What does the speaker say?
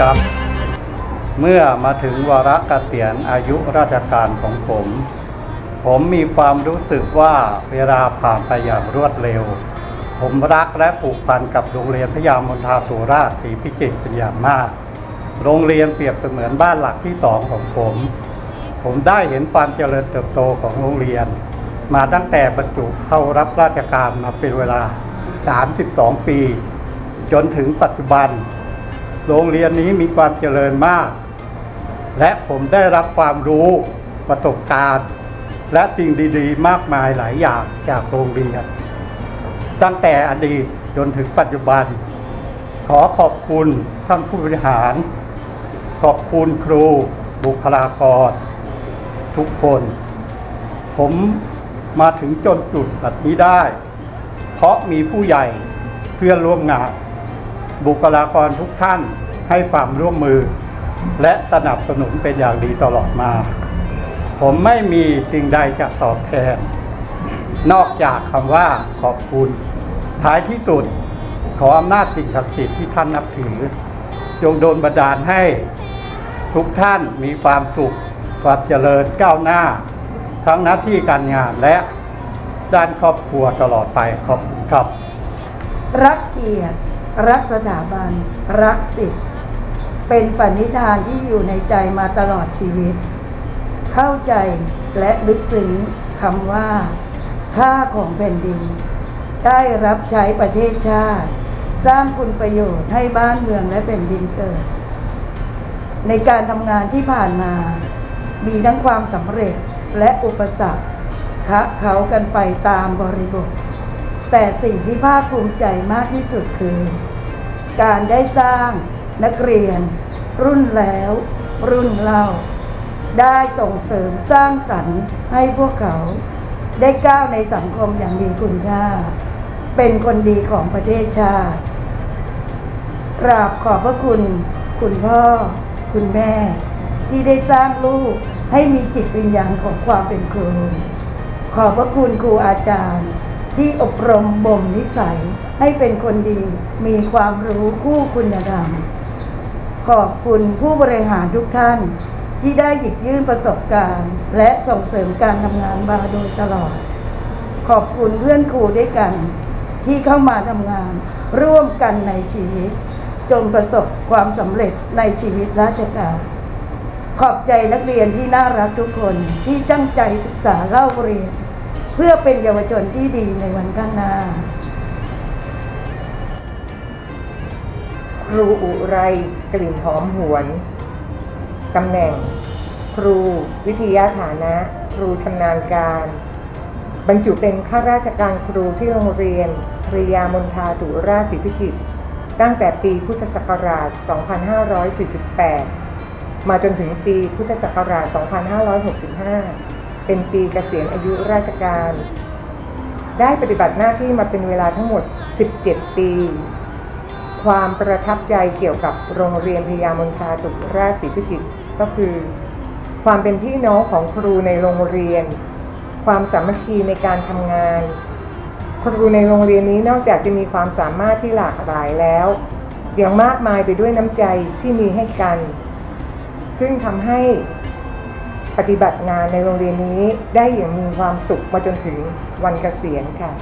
ครับ เมื่อมาถึงวาระเกษียณอายุราชการของผม ผมมีความรู้สึกว่าเวลาผ่านไปอย่างรวดเร็ว ผมรักและผูกพันกับโรงเรียนพยามนทาสุราชศรีพิจิตรเป็นอย่างมาก โรงเรียนเปรียบเสมือนบ้านหลักที่สองของผม ผมได้เห็นความเจริญเติบโตของโรงเรียน มาตั้งแต่บรรจุเข้ารับราชการมาเป็นเวลา 32 ปี จนถึงปัจจุบัน โรงเรียนนี้มีความเจริญมาก และผมได้รับความรู้ประสบการณ์ และสิ่งดีๆ มากมายหลายอย่างจากโรงเรียน ตั้งแต่อดีตจนถึงปัจจุบัน ขอขอบคุณท่านผู้บริหาร ขอบคุณครูบุคลากร ทุกคน ผมมาถึงจนจุดแบบนี้ได้ เพราะมีผู้ใหญ่เพื่อนร่วมงาน บุคลากรทุกท่านให้ความร่วมมือ และสนับสนุนเป็นอย่างดีตลอดมา ผมไม่มีสิ่งใดจะตอบแทน นอกจากคำว่าขอบคุณ ท้ายที่สุด ขออำนาจสิ่งศักดิ์สิทธิ์ที่ท่านนับถือ จงโดนบันดาลให้ทุกท่านมีความสุขความเจริญก้าวหน้า ทั้งหน้าที่การงานและด้านครอบครัวตลอดไปขอบคุณครับ รักเกียรติ รักสถาบัน รักสิทธิ์เป็นปณิธานที่อยู่ในใจมาตลอดชีวิต เข้าใจและลึกซึ้งคำว่า ค่าของแผ่นดิน ได้รับใช้ประเทศชาติ สร้างคุณประโยชน์ให้บ้านเมืองและแผ่นดินเกิด ในการทำงานที่ผ่านมา มีทั้งความสำเร็จและอุปสรรคคะเขากันไปตามบริบท แต่สิ่งที่ภาคภูมิใจมากที่สุดคือ การได้สร้างนักเรียน รุ่นแล้ว รุ่นเล่า ได้ส่งเสริมสร้างสรรค์ให้พวกเขาได้ก้าวในสังคมอย่างมีคุณค่า เป็นคนดีของประเทศชาติ กราบขอบพระคุณ คุณพ่อ คุณแม่ ที่ได้สร้างลูกให้มีจิตวิญญาณของความเป็นครู ขอบพระคุณครูอาจารย์ ที่อบรมบ่มนิสัยให้เป็นคนดี มีความรู้คู่คุณธรรม ขอบคุณผู้บริหารทุกท่าน ที่ได้หยิบยื่นประสบการณ์ และส่งเสริมการทำงานมาโดยตลอด ขอบคุณเพื่อนครูด้วยกัน ที่เข้ามาทำงาน ร่วมกันในชีวิต จนประสบความสำเร็จในชีวิตราชการขอบใจนักเรียนที่น่ารักทุกคนที่ตั้งใจศึกษาเล่าเรียน เพื่อเป็นเยาวชนที่ดีในวันข้างหน้า ครูอุไรกลิ่นหอมหวนตำแหน่ง ครูวิทยาฐานะ ครูชำนาญการ บรรจุเป็นข้าราชการครูที่โรงเรียนพริยามนทาตุราศรีพิจิตรตั้งแต่ปีพุทธศักราช 2548 มาจนถึงปีพุทธศักราช 2565 เป็นปีเกษียณอายุราชการ ได้ปฏิบัติหน้าที่มาเป็นเวลาทั้งหมด 17 ปี ความประทับใจเกี่ยวกับโรงเรียนพยามนทาตุราศีพิจิตก็คือ ความเป็นพี่น้องของครูในโรงเรียน ความสามัคคีในการทำงาน ครูในโรงเรียนนี้นอกจากจะมีความสามารถที่หลากหลายแล้วยังมากมายไปด้วยน้ำใจที่มีให้กัน ซึ่งทำให้ ปฏิบัติงานในโรงเรียนนี้ได้อย่างมีความสุขมาจนถึงวันเกษียณค่ะ